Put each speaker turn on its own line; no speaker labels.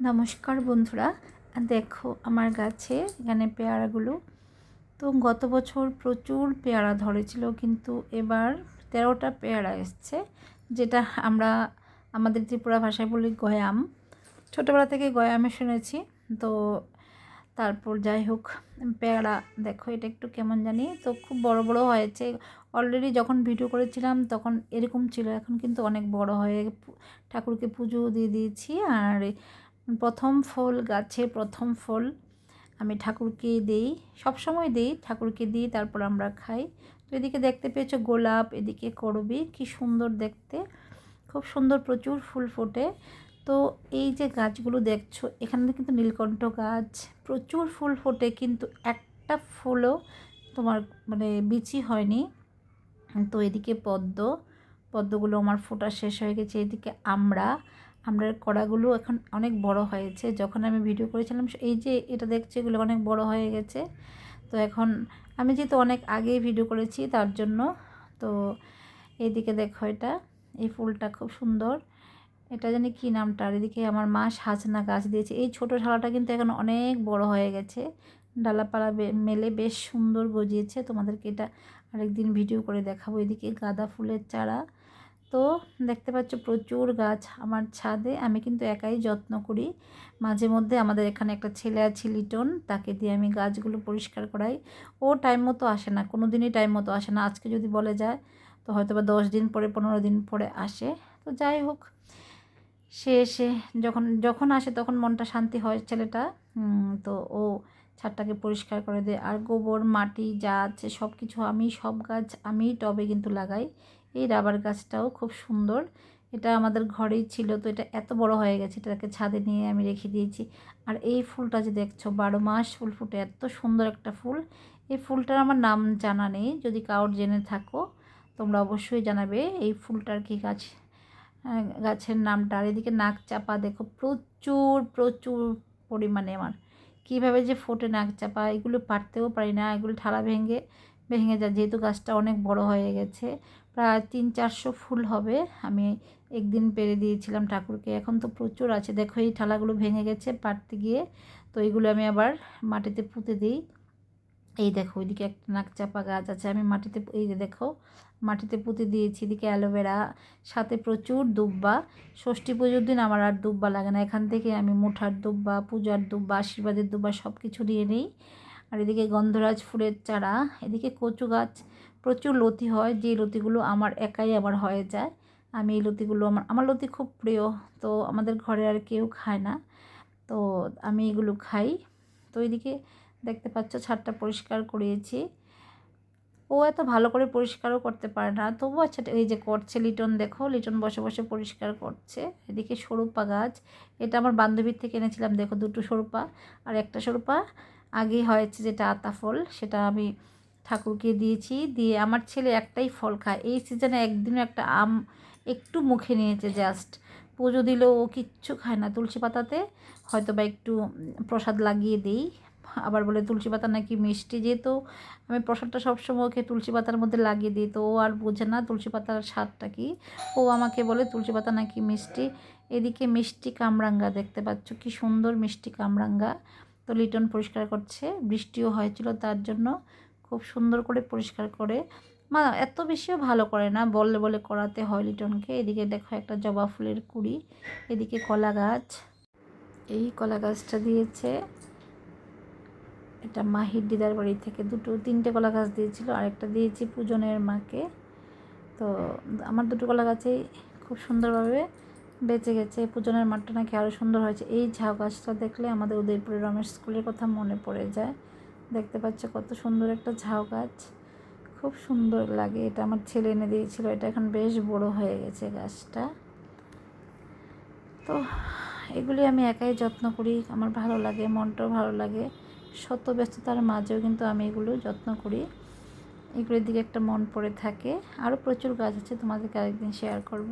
নমস্কার বন্ধুরা দেখো আমার গাছে এখানে পেয়ারাগুলো। তো গত বছর প্রচুর পেয়ারা ধরেছিল, কিন্তু এবার তেরোটা পেয়ারা এসছে, যেটা আমরা আমাদের ত্রিপুরা ভাষায় বলি গয়াম। ছোটোবেলা থেকে গয়ামে শুনেছি, তো তারপর যাই হোক, পেয়ারা, দেখো এটা একটু কেমন জানি, তো খুব বড় বড় হয়েছে। অলরেডি যখন ভিডিও করেছিলাম, তখন এরকম ছিল, এখন কিন্তু অনেক বড় হয়ে ঠাকুরকে পুজো দিয়ে দিয়েছি, আর প্রথম ফল গাছে প্রথম ফল আমি ঠাকুরকে দিই, সবসময় দিই, ঠাকুরকে দিই, তারপর আমরা খাই। তো এদিকে দেখতে পেয়েছ গোলাপ, এদিকে করবি, কি সুন্দর দেখতে। খুব সুন্দর প্রচুর ফুল ফোটে। তো এই যে গাছগুলো দেখছ, এখানে কিন্তু নীলকণ্ঠ গাছ, প্রচুর ফুল ফোটে, কিন্তু একটা ফুলও তোমার মানে বিচি হয়নি। তো এদিকে পদ্ম, পদ্মগুলো আমার ফোটা শেষ হয়ে গেছে। এদিকে আমরা আমরার কড়াগুলো এখন অনেক বড় হয়েছে। যখন আমি ভিডিও করেছিলাম, এই যে এটা দেখছি, এগুলো অনেক বড় হয়ে গেছে। তো এখন আমি যেহেতু অনেক আগেই ভিডিও করেছি, তার জন্য তো এইদিকে দেখো এটা, এই ফুলটা খুব সুন্দর। এটা জানি কী নামটা, আর এদিকে আমার মা সাজনা গাছ দিয়েছে। এই ছোটো ঢালাটা কিন্তু এখন অনেক বড় হয়ে গেছে। ডালাপালা মেলে বেশ সুন্দর গজিয়েছে। তোমাদেরকে এটা আরেকদিন ভিডিও করে দেখাবো। এদিকে গাঁদা ফুলের চারা তো দেখতে পাচ্ছ প্রচুর গাছ আমার ছাদে। আমি কিন্তু একাই যত্ন করি। মাঝে মধ্যে আমাদের এখানে একটা ছেলে আছে লিটন, তাকে দিয়ে আমি গাছগুলো পরিষ্কার করাই। ও টাইম মতো আসে না কোনো দিনই টাইম মতো আসে না। আজকে যদি বলে যায়, তো হয়তো বা দশ দিন পরে, পনেরো দিন পরে আসে। তো যাই হোক, সে এসে যখন যখন আসে তখন মনটা শান্তি হয় ছেলেটা। তো ও ছাদটাকে পরিষ্কার করে দেয়। আর গোবর, মাটি যা আছে সব কিছু আমি, সব গাছ আমি টবে কিন্তু লাগাই। এই রাবার গাছটাও খুব সুন্দর। এটা আমাদের ঘরেই ছিল, তো এটা এত বড় হয়ে গেছে, এটাকে ছাদে নিয়ে আমি রেখে দিয়েছি। আর এই ফুলটা যে দেখছ, বারো মাস ফুল ফুটে, এত সুন্দর একটা ফুল। এই ফুলটার আমার নাম জানা নেই, যদি কাউর জেনে থাকো, তোমরা অবশ্যই জানাবে এই ফুলটার কি গাছ গাছের নামটা। আর এদিকে নাক চাপা দেখো প্রচুর প্রচুর পরিমাণে আমার। কীভাবে যে ফোটে নাক চাপা এগুলো পারতেও পারি না, এগুলো ঠালা ভেঙে ভেঙে যায়। যেহেতু গাছটা অনেক বড় হয়ে গেছে প্রায় তিন চারশো ফুল হবে। আমি একদিন পেরে দিয়েছিলাম ঠাকুরকে। এখন তো প্রচুর আছে। দেখো এই ঠালাগুলো ভেঙে গেছে পারতে গিয়ে। তো এইগুলো আমি আবার মাটিতে পুঁতে দিই। এই দেখো, ওইদিকে একটা নাকচাপা গাছ আছে। আমি মাটিতে এই যে দেখো, মাটিতে পুঁতে দিয়েছি। এদিকে অ্যালোভেরা, সাথে প্রচুর দুব্বা। ষষ্ঠী পুজোর দিন আমার আর দুব্বা লাগে না। এখান থেকে আমি মুঠার দুব্বা, পূজার দুব্বা, আশীর্বাদের দুব্বা সব কিছু দিয়ে নিই। আর এদিকে গন্ধরাজ ফুলের চারা, এদিকে কচু গাছ। প্রচুর লতি হয় যে লতিগুলো আমার একাই আবার হয়ে যায়। আমি এই লতিগুলো আমার আমার লতি খুব প্রিয়, তো আমাদের ঘরে আর কেউ খায় না। তো আমি এগুলো খাই। তো এদিকে দেখতে পাচ্ছ ছাদটা পরিষ্কার করিয়েছি ও এত ভালো করে পরিষ্কারও করতে পারে না। তবু আচ্ছা এই যে করছে লিটন, দেখো লিটন বসে বসে পরিষ্কার করছে। এদিকে সরুপা গাছ, এটা আমার বান্ধবীর থেকে এনেছিলাম, দেখো দুটো সরুপা। আর একটা সরুপা আগেই হয়েছে যেটা আতা ফল, সেটা আমি ঠাকুরকে দিয়েছি। দিয়ে আমার ছেলে একটাই ফল খায়। এই সিজনে একদিনও একটা আম একটু মুখে নিয়েছে জাস্ট পুজো দিলেও ও কিচ্ছু খায় না তুলসী পাতাতে। হয়তো বা একটু প্রসাদ লাগিয়ে দিই। আবার বলে তুলসী পাতা নাকি মিষ্টি। যেহেতু আমি প্রসাদটা সবসময় ওকে তুলসী পাতার মধ্যে লাগিয়ে দিই, তো ও আর বোঝে না তুলসী পাতার স্বাদটা কি। ও আমাকে বলে তুলসী পাতা নাকি মিষ্টি। এদিকে মিষ্টি কামরাঙ্গা দেখতে পাচ্ছ, কি সুন্দর মিষ্টি কামরাঙ্গা। তো লিটন পরিষ্কার করছে, বৃষ্টিও হয়েছিল তার জন্য। খুব সুন্দর করে পরিষ্কার করে। মা, এত বেশিও ভালো করে না? বললে বলে করাতে হয় লিটনকে। এদিকে দেখো একটা জবা ফুলের কুড়ি, এদিকে কলা গাছ। এই কলা গাছটা দিয়েছে এটা মাহির দিদার বাড়ি থেকে। দুটো, তিনটে কলা গাছ দিয়েছিল, আরেকটা দিয়েছি পূজনের মাকে। তো আমার দুটো কলা গাছেই খুব সুন্দরভাবে বেঁচে গেছে। পূজনের মাঠটা নাকি আরও সুন্দর হয়েছে। এই ঝাউ গাছটা দেখলে আমাদের উদয়পুরের রমেশ স্কুলের কথা মনে পড়ে যায়। দেখতে পাচ্ছ কত সুন্দর একটা ঝাউ গাছ। খুব সুন্দর লাগে, এটা আমার ছেলে এনে দিয়েছিল, এটা এখন বেশ বড় হয়ে গেছে গাছটা। তো এগুলি আমি একাই যত্ন করি, আমার ভালো লাগে, মনটাও ভালো লাগে। শত ব্যস্ততার মাঝেও কিন্তু আমি এগুলো যত্ন করি। এগুলোর দিকে একটা মন পড়ে থাকে। আরও প্রচুর গাছ আছে, তোমাদেরকে আরেকদিন শেয়ার করব।